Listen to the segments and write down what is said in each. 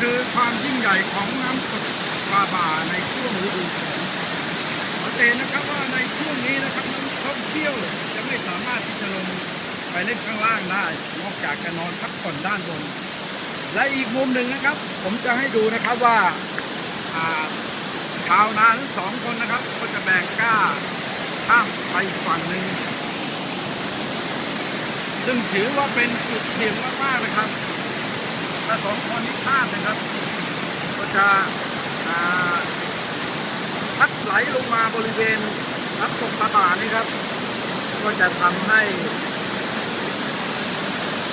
คือความยิ่งใหญ่ของน้ำตกปลาบ่าในช่วงฤดูฝนสังเกตนนะครับว่าในช่วงนี้นะครับนักท่องเที่ยวจะไม่สามารถที่จะลงไปเล่นข้างล่างได้ นอกจากจะนอนพักผ่อนด้านบน และอีกมุมหนึ่งนะครับ ผมจะให้ดูนะครับว่าชาวนาทั้งสองคนนะครับ ก็จะแบกก้าข้ามไปฝั่งหนึ่งซึ่งถือว่าเป็นจุดเสี่ยงมากๆนะครับ ถ้าสองคนนี้พลาดนะครับ ก็จะพัดไหลลงมาบริเวณน้ำตกตาบานี่ครับ ก็จะทำให้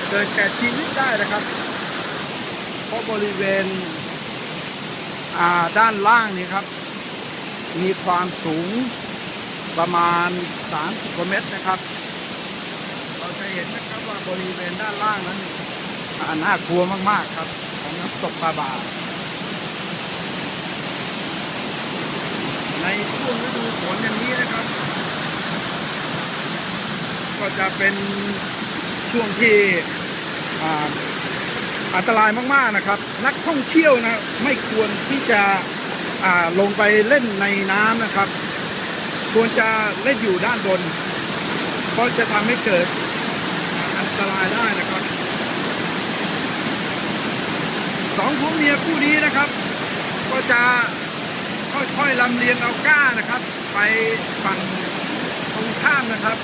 เกิดแก่ชีวิตได้นะครับ เพราะบริเวณด้านล่างนี่ครับ มีความสูงประมาณ 30กว่าเมตรนะครับ เราจะเห็นนะครับว่าบริเวณด้านล่างนั้น น่ากลัวมาก ๆ ครับ ของน้ำตกปลาบาในช่วงฤดูฝนอย่างนี้นะครับ ก็จะเป็นช่วงที่อ,อันตรายมากๆนะครับ นักท่องเที่ยวนะไม่ควรที่จะลงไปเล่นในน้ำนะครับ ควรจะเล่นอยู่ด้านบน เพราะจะทำให้เกิดอันตรายได้นะครับ ส องผัวเมียคู่นี้นะครับ ก็จะค่อยๆลำเลียงเอาก้านะครับ ไปฝั่งตรงข้ามนะครับ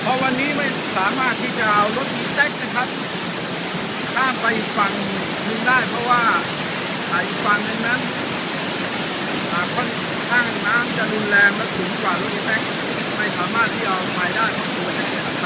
เพราะวันนี้ไม่สามารถที่จะเอารถอีแท็กนะครับ ข้ามไปฝั่งนึงได้เพราะว่าอีกฝั่งนึงนั้นค่อนข้างน้ำจะรุนแรงและสูงกว่ารถอีแท็กไม่สามารถที่เอาไปได้เพราะสูงนะครับ